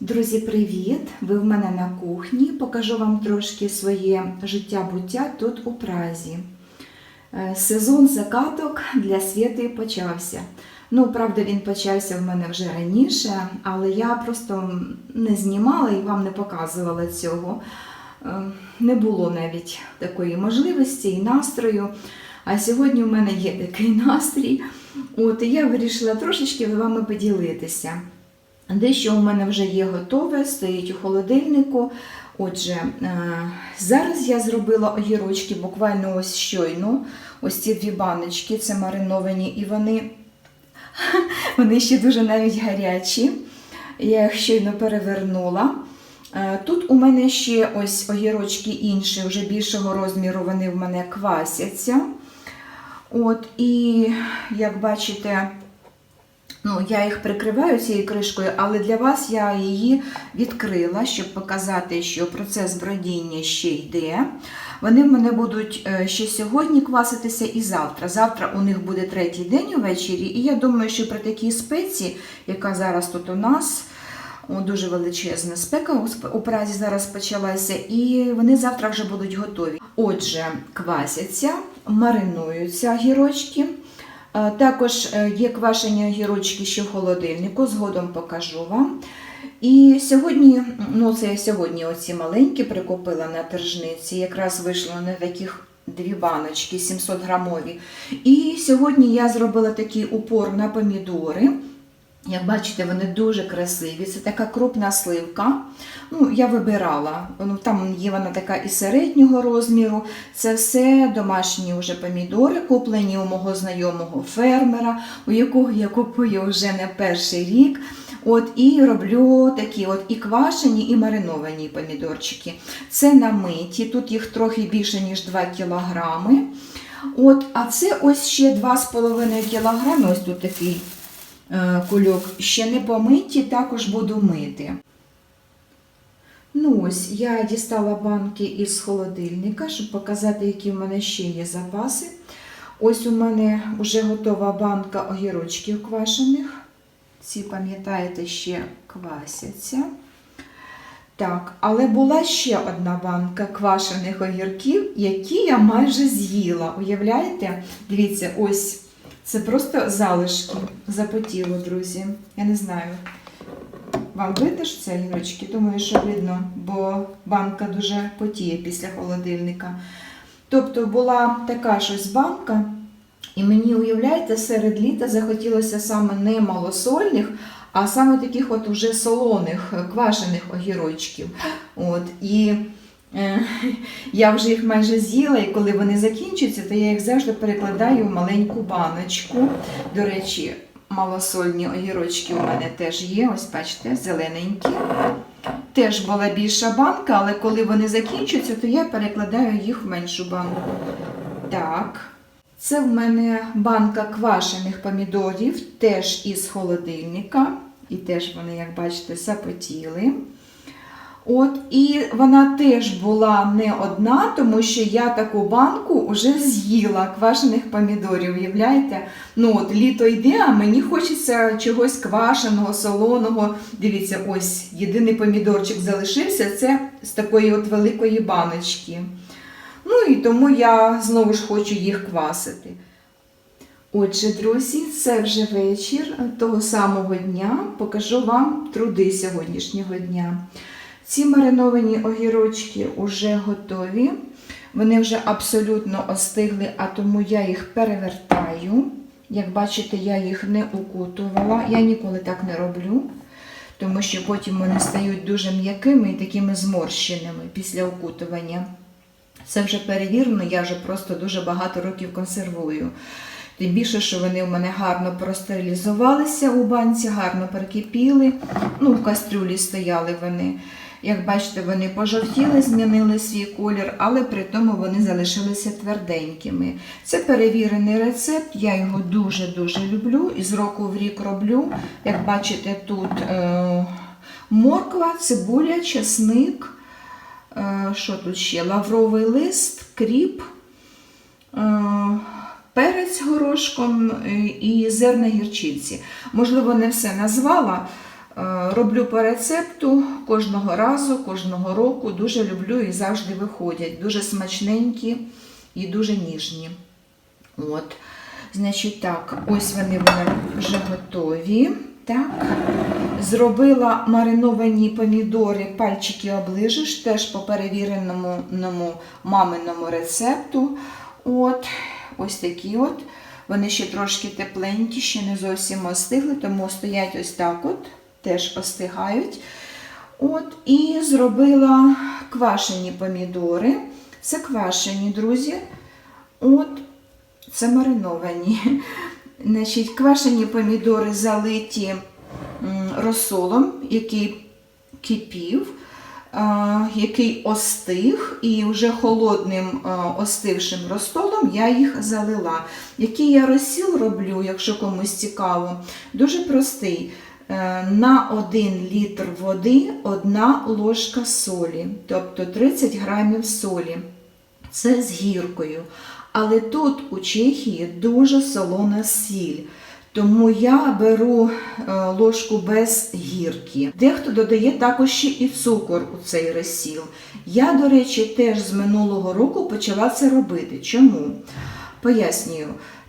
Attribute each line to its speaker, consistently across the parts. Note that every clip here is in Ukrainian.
Speaker 1: Друзі, привіт! Ви в мене на кухні. Покажу вам трошки своє життя-буття тут у Празі. Е, Сезон закаток для Світи почався. Ну, правда, він почався в мене вже раніше, але я просто не знімала і вам не показувала цього. Е, Не було навіть такої можливості і настрою. А сьогодні в мене є такий настрій. От і я вирішила трошечки з вами поділитися. Дещо у мене вже є готове, стоїть у холодильнику. Отже, е, зараз я зробила огірочки буквально ось щойно. Ось ці дві баночки, це мариновані, і вони, вони ще дуже навіть гарячі. Я їх щойно перевернула. Е, Тут у мене ще ось огірочки інші, вже більшого розміру, вони в мене квасяться. От, і як бачите, Ну, я їх прикриваю цією кришкою, але для вас я її відкрила, щоб показати, що процес бродіння ще йде. Вони в мене будуть е, ще сьогодні кваситися і завтра. Завтра у них буде третій день увечері, і я думаю, що при такій спеці, яка зараз тут у нас, дуже величезна спека у Празі зараз почалася, і вони завтра вже будуть готові. Отже, квасяться, маринуються гірочки. Також е, є квашені огірочки ще в холодильнику, згодом покажу вам. І сьогодні, ну це сьогодні оці маленькі прикупила на тержниці, якраз вийшло на таких дві баночки 700 грамові. І сьогодні я зробила такий упор на помідори. Як бачите, вони дуже красиві. Це така крупна сливка. Ну, я вибирала. Ну, там є вона така і середнього розміру. Це все домашні вже помідори, куплені у мого знайомого фермера, у якого я купую вже не перший рік. От і роблю такі от і квашені, і мариновані помідорчики. Це намиті, тут їх трохи більше, ніж 2 кілограми. От, а це ось ще 2,5 кілограми. Ось тут такий кульок. Ще не помиті, також буду мити. Ну ось, я дістала банки із холодильника, щоб показати, які в мене ще є запаси. Ось у мене вже готова банка огірочків квашених. Ці, пам'ятаєте, ще квасяться. Так, але була ще одна банка квашених огірків, які я майже з'їла. Уявляєте? Дивіться, ось це просто залишки. Запотіло, друзі. Я не знаю. Вам видно ж це огірочки? Думаю, що видно, бо банка дуже потіє після холодильника. Тобто була така щось банка, і мені, уявляєте, серед літа захотілося саме не малосольних, а саме таких от уже солоних, квашених огірочків. От, і я вже їх майже з'їла, і коли вони закінчаться, то я їх завжди перекладаю в маленьку баночку. До речі, малосольні огірочки у мене теж є, ось бачите, зелененькі. Теж була більша банка, але коли вони закінчуються, то я перекладаю їх в меншу банку. Так. Це в мене банка квашених помідорів, теж із холодильника. І теж вони, як бачите, запотіли. От, і вона теж була не одна, тому що я таку банку вже з'їла квашених помідорів. Уявляєте? Ну от літо йде, а мені хочеться чогось квашеного, солоного. Дивіться, ось єдиний помідорчик залишився. Це з такої от великої баночки. Ну і тому я знову ж хочу їх квасити. Отже, друзі, це вже вечір того самого дня. Покажу вам труди сьогоднішнього дня. Ці мариновані огірочки вже готові. Вони вже абсолютно остигли, а тому я їх перевертаю. Як бачите, я їх не укутувала. Я ніколи так не роблю, тому що потім вони стають дуже м'якими і такими зморщеними після укутування. Це вже перевірено, я вже просто дуже багато років консервую. Тим більше, що вони у мене гарно простерилізувалися у банці, гарно перекипіли. Ну, в кастрюлі стояли вони. Як бачите, вони пожовтіли, змінили свій колір, але при тому вони залишилися тверденькими. Це перевірений рецепт, я його дуже-дуже люблю і з року в рік роблю. Як бачите, тут е- морква, цибуля, чесник. Е, Що тут ще? Лавровий лист, кріп, е, перець горошком е, і зерна гірчиці. Можливо, не все назвала. Е, Роблю по рецепту кожного разу, кожного року. Дуже люблю і завжди виходять. Дуже смачненькі і дуже ніжні. От. Значить так, ось вони вже готові. Так. Зробила мариновані помідори, пальчики оближиш, теж по перевіреному маминому рецепту. От, ось такі от. Вони ще трошки тепленькі, ще не зовсім остигли, тому стоять ось так от, теж остигають. От, і зробила квашені помідори. Це квашені, друзі. От, це мариновані. Значить, квашені помідори залиті розсолом, який кипів, який остиг, і вже холодним остившим розсолом я їх залила. Який я розсіл роблю, якщо комусь цікаво, дуже простий. Е, На 1 літр води 1 ложка солі, тобто 30 грамів солі. Це з гіркою. Але тут у Чехії дуже солона сіль. Тому я беру е, ложку без гірки. Дехто додає також ще і цукор у цей розсіл. Я, до речі, теж з минулого року почала це робити. Чому? Пояснюю.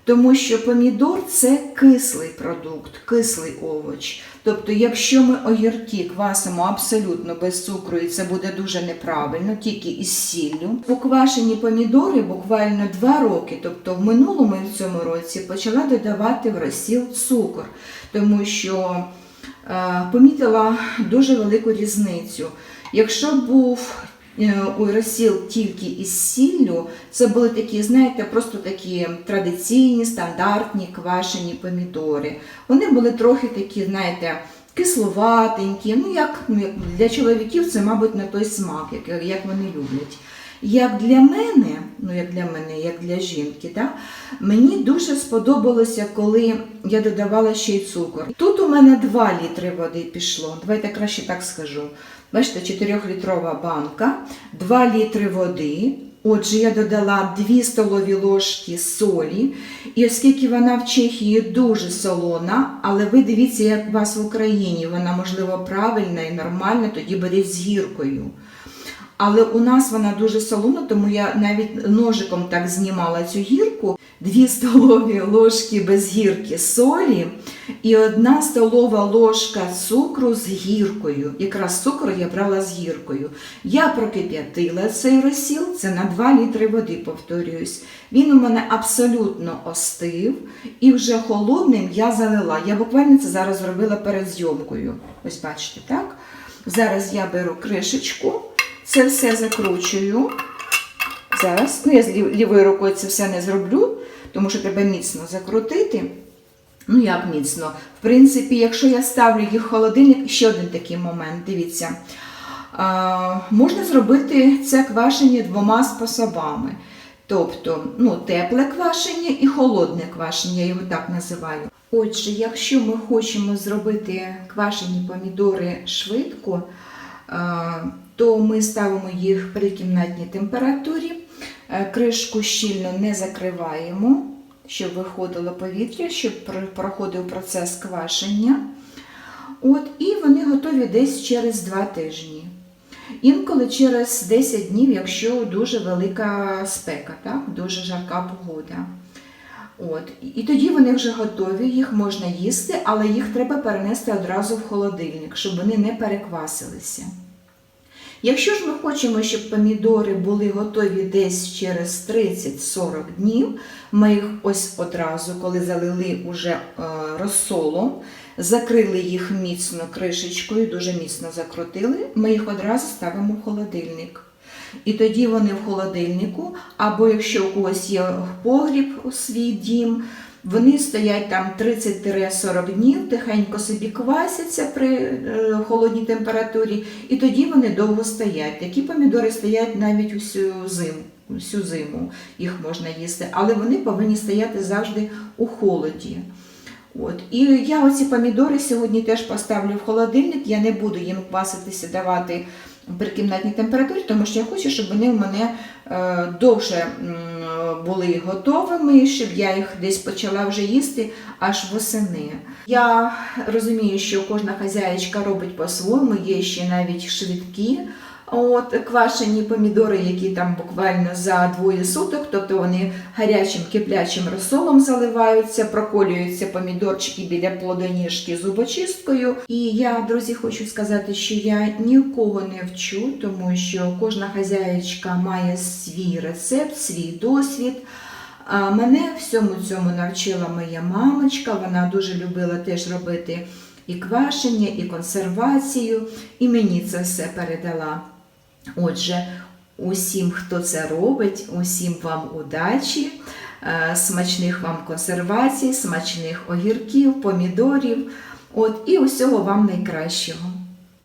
Speaker 1: Тому що помідор це кислий продукт, кислий овоч. Тобто, якщо ми огірки квасимо абсолютно без цукру, і це буде дуже неправильно, тільки із сіллю. Поквашені помідори буквально два роки, тобто в минулому і в цьому році, почала додавати в розсіл цукор, тому що е, помітила дуже велику різницю. Якщо був е, у розсіл тільки із сіллю, це були такі, знаєте, просто такі традиційні, стандартні квашені помідори. Вони були трохи такі, знаєте, кисловатенькі. Ну, як ну, для чоловіків це, мабуть, не той смак, як, як вони люблять. Як для мене, ну як для мене, як для жінки, да, мені дуже сподобалося, коли я додавала ще й цукор. Тут у мене 2 літри води пішло. Давайте краще так скажу. Бачите, 4-літрова банка, 2 літри води. Отже, я додала 2 столові ложки солі. І оскільки вона в Чехії дуже солона, але ви дивіться, як у вас в Україні, вона, можливо, правильна і нормальна, тоді беріть з гіркою. Але у нас вона дуже солона, тому я навіть ножиком так знімала цю гірку. Дві столові ложки без гірки солі і одна столова ложка цукру з гіркою. Якраз цукру я брала з гіркою. Я прокип'ятила цей розсіл, це на 2 літри води, повторююсь. Він у мене абсолютно остив і вже холодним я залила. Я буквально це зараз зробила перед зйомкою. Ось бачите, так? Зараз я беру кришечку. Це все закручую. Зараз, ну я лівою рукою це все не зроблю, тому що треба міцно закрутити. Ну, як міцно? В принципі, якщо я ставлю їх в холодильник, ще один такий момент, дивіться. А, можна зробити це квашення двома способами. Тобто, ну, тепле квашення і холодне квашення, я його так називаю. Отже, якщо ми хочемо зробити квашені помідори швидко, а, то ми ставимо їх при кімнатній температурі, кришку щільно не закриваємо, щоб виходило повітря, щоб проходив процес квашення. От, і вони готові десь через 2 тижні. Інколи через 10 днів, якщо дуже велика спека, так? дуже жарка погода. От. І тоді вони вже готові, їх можна їсти, але їх треба перенести одразу в холодильник, щоб вони не переквасилися. Якщо ж ми хочемо, щоб помідори були готові десь через 30-40 днів, ми їх ось одразу, коли залили уже е, розсолом, закрили їх міцно кришечкою, дуже міцно закрутили, ми їх одразу ставимо в холодильник. І тоді вони в холодильнику, або якщо у когось є погріб у свій дім, вони стоять там 30-40 днів, тихенько собі квасяться при е, холодній температурі, і тоді вони довго стоять. Такі помідори стоять навіть усю зиму. Всю зиму їх можна їсти, але вони повинні стояти завжди у холоді. От. І я оці помідори сьогодні теж поставлю в холодильник. Я не буду їм кваситися давати при кімнатній температурі, тому що я хочу, щоб вони в мене е, довше були готовими, щоб я їх десь почала вже їсти аж восени. Я розумію, що кожна хазяєчка робить по-своєму, є ще навіть швидкі. От квашені помідори, які там буквально за двоє суток, тобто вони гарячим киплячим розсолом заливаються, проколюються помідорчики біля плодоніжки зубочисткою. І я, друзі, хочу сказати, що я нікого не вчу, тому що кожна хазяєчка має свій рецепт, свій досвід. А мене всьому цьому навчила моя мамочка. Вона дуже любила теж робити і квашення, і консервацію, і мені це все передала. Отже, усім, хто це робить, усім вам удачі, е, смачних вам консервацій, смачних огірків, помідорів. От, і усього вам найкращого.